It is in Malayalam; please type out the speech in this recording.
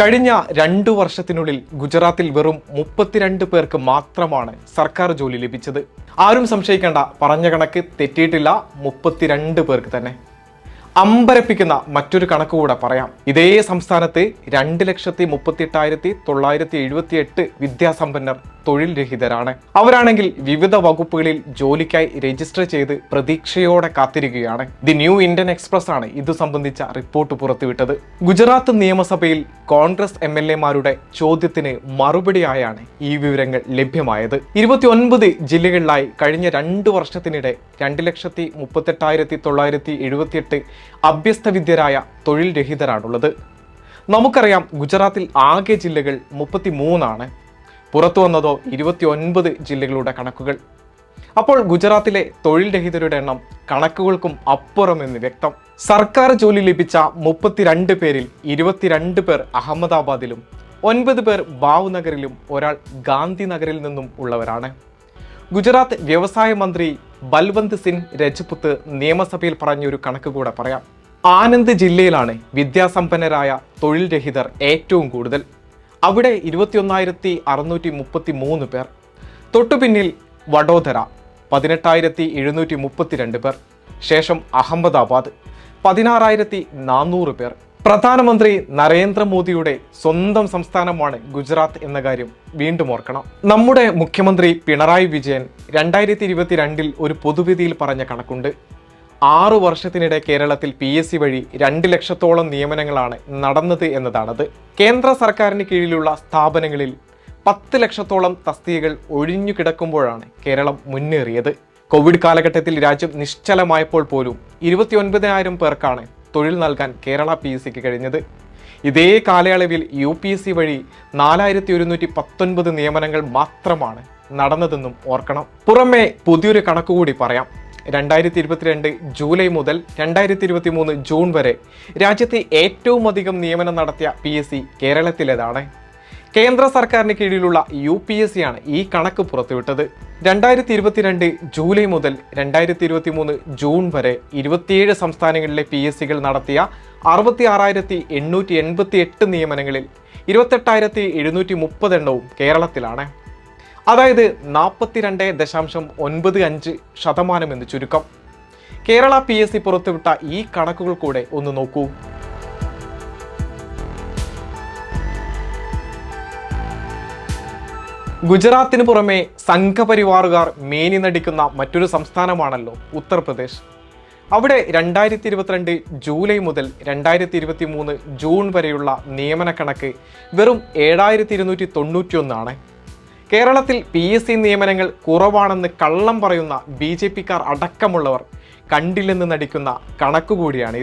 കഴിഞ്ഞ രണ്ടു വർഷത്തിനുള്ളിൽ ഗുജറാത്തിൽ വെറും മുപ്പത്തിരണ്ട് പേർക്ക് മാത്രമാണ് സർക്കാർ ജോലി ലഭിച്ചത്. ആരും സംശയിക്കേണ്ട പറഞ്ഞ കണക്ക് തെറ്റിയിട്ടില്ല മുപ്പത്തിരണ്ട് പേർക്ക് തന്നെ. അമ്പരപ്പിക്കുന്ന മറ്റൊരു കണക്ക് കൂടെ പറയാം. ഇതേ സംസ്ഥാനത്ത് രണ്ട് ലക്ഷത്തി മുപ്പത്തിയെട്ടായിരത്തി തൊള്ളായിരത്തി എഴുപത്തി എട്ട് വിദ്യാസമ്പന്നർ തൊഴിൽ രഹിതരാണ് അവരാണെങ്കിൽ വിവിധ വകുപ്പുകളിൽ ജോലിക്കായി രജിസ്റ്റർ ചെയ്ത് പ്രതീക്ഷയോടെ കാത്തിരിക്കുകയാണ്. ദി ന്യൂ ഇന്ത്യൻ എക്സ്പ്രസ് ആണ് ഇത് സംബന്ധിച്ച റിപ്പോർട്ട് പുറത്തുവിട്ടത്. ഗുജറാത്ത് നിയമസഭയിൽ കോൺഗ്രസ് എം എൽ എമാരുടെ ചോദ്യത്തിന് മറുപടിയായാണ് ഈ വിവരങ്ങൾ ലഭ്യമായത്. ഇരുപത്തിയൊൻപത് ജില്ലകളിലായി കഴിഞ്ഞ രണ്ട് വർഷത്തിനിടെ രണ്ട് ലക്ഷത്തി മുപ്പത്തെട്ടായിരത്തി തൊള്ളായിരത്തി എഴുപത്തിയെട്ട് അഭ്യസ്തവിദ്യരായ തൊഴിൽ രഹിതരാണുള്ളത് നമുക്കറിയാം ഗുജറാത്തിൽ ആകെ ജില്ലകൾ മുപ്പത്തി മൂന്നാണ് പുറത്തു വന്നതോ ഇരുപത്തിയൊൻപത് ജില്ലകളുടെ കണക്കുകൾ. അപ്പോൾ ഗുജറാത്തിലെ തൊഴിൽ രഹിതരുടെ എണ്ണം കണക്കുകൾക്കും അപ്പുറമെന്ന് വ്യക്തം. സർക്കാർ ജോലി ലഭിച്ച മുപ്പത്തിരണ്ട് പേരിൽ ഇരുപത്തിരണ്ട് പേർ അഹമ്മദാബാദിലും ഒൻപത് പേർ ഭാവ്നഗറിലും ഒരാൾ ഗാന്ധിനഗറിൽ നിന്നും ഉള്ളവരാണ്. ഗുജറാത്ത് വ്യവസായ മന്ത്രി ബൽവന്ത് സിംഗ് രജ്പുത്ത് നിയമസഭയിൽ പറഞ്ഞൊരു കണക്ക് കൂടെ പറയാം. ആനന്ദ് ജില്ലയിലാണ് വിദ്യാസമ്പന്നരായ തൊഴിൽ രഹിതർ ഏറ്റവും കൂടുതൽ. അവിടെ ഇരുപത്തിയൊന്നായിരത്തി അറുന്നൂറ്റി മുപ്പത്തി മൂന്ന് പേർ. തൊട്ടുപിന്നിൽ വഡോദര പതിനെട്ടായിരത്തി എഴുന്നൂറ്റി മുപ്പത്തിരണ്ട് പേർ. ശേഷം അഹമ്മദാബാദ് പതിനാറായിരത്തി നാനൂറ് പേർ. പ്രധാനമന്ത്രി നരേന്ദ്രമോദിയുടെ സ്വന്തം സംസ്ഥാനമാണ് ഗുജറാത്ത് എന്ന കാര്യം വീണ്ടും ഓർക്കണം. നമ്മുടെ മുഖ്യമന്ത്രി പിണറായി വിജയൻ രണ്ടായിരത്തി ഇരുപത്തിരണ്ടിൽ ഒരു പൊതുവിധിയിൽ പറഞ്ഞ കണക്കുണ്ട്. ആറു വർഷത്തിനിടെ കേരളത്തിൽ പി എസ് സി വഴി രണ്ട് ലക്ഷത്തോളം നിയമനങ്ങളാണ് നടന്നത് എന്നതാണത്. കേന്ദ്ര സർക്കാരിന് കീഴിലുള്ള സ്ഥാപനങ്ങളിൽ പത്ത് ലക്ഷത്തോളം തസ്തികകൾ ഒഴിഞ്ഞു കിടക്കുമ്പോഴാണ് കേരളം മുന്നേറിയത്. കോവിഡ് കാലഘട്ടത്തിൽ രാജ്യം നിശ്ചലമായപ്പോൾ പോലും ഇരുപത്തിയൊൻപതിനായിരം പേർക്കാണ് തൊഴിൽ നൽകാൻ കേരള പി എസ് സിക്ക് കഴിഞ്ഞത്. ഇതേ കാലയളവിൽ യു പി എസ് സി വഴി നാലായിരത്തി ഒരുന്നൂറ്റി പത്തൊൻപത് നിയമനങ്ങൾ മാത്രമാണ് നടന്നതെന്നും ഓർക്കണം. പുറമെ പുതിയൊരു കണക്കുകൂടി പറയാം. രണ്ടായിരത്തി ഇരുപത്തിരണ്ട് ജൂലൈ മുതൽ രണ്ടായിരത്തി ഇരുപത്തി മൂന്ന് ജൂൺ വരെ രാജ്യത്തെ ഏറ്റവും അധികം നിയമനം നടത്തിയ പി എസ് സി കേരളത്തിലേതാണ്. കേന്ദ്ര സർക്കാരിന് കീഴിലുള്ള യു പി എസ് സി ആണ് ഈ കണക്ക് പുറത്തുവിട്ടത്. രണ്ടായിരത്തി ഇരുപത്തിരണ്ട് ജൂലൈ മുതൽ രണ്ടായിരത്തി ഇരുപത്തി മൂന്ന് ജൂൺ വരെ ഇരുപത്തിയേഴ് സംസ്ഥാനങ്ങളിലെ പി എസ് സികൾ നടത്തിയ അറുപത്തി ആറായിരത്തി എണ്ണൂറ്റി എൺപത്തി എട്ട് നിയമനങ്ങളിൽ ഇരുപത്തെട്ടായിരത്തി എഴുന്നൂറ്റി മുപ്പത് എണ്ണവും കേരളത്തിലാണ്. അതായത് നാൽപ്പത്തിരണ്ട് ദശാംശം ഒൻപത് അഞ്ച് ശതമാനം എന്ന് ചുരുക്കം. കേരള പി എസ് സി പുറത്തുവിട്ട ഈ കണക്കുകൾ കൂടെ ഒന്ന് നോക്കൂ. ഗുജറാത്തിന് പുറമെ സംഘപരിവാറുകാർ മേനി നടിക്കുന്ന മറ്റൊരു സംസ്ഥാനമാണല്ലോ ഉത്തർപ്രദേശ്. അവിടെ രണ്ടായിരത്തി ഇരുപത്തിരണ്ട് ജൂലൈ മുതൽ രണ്ടായിരത്തി ഇരുപത്തി മൂന്ന് ജൂൺ വരെയുള്ള നിയമന കണക്ക് വെറും ഏഴായിരത്തി ഇരുന്നൂറ്റി തൊണ്ണൂറ്റി ഒന്നാണ് കേരളത്തിൽ പി എസ് സി നിയമനങ്ങൾ കുറവാണെന്ന് കള്ളം പറയുന്ന ബി ജെ പിക്കാർ അടക്കമുള്ളവർ കണ്ടില്ലെന്ന് നടിക്കുന്ന കണക്കുകൂടിയാണ്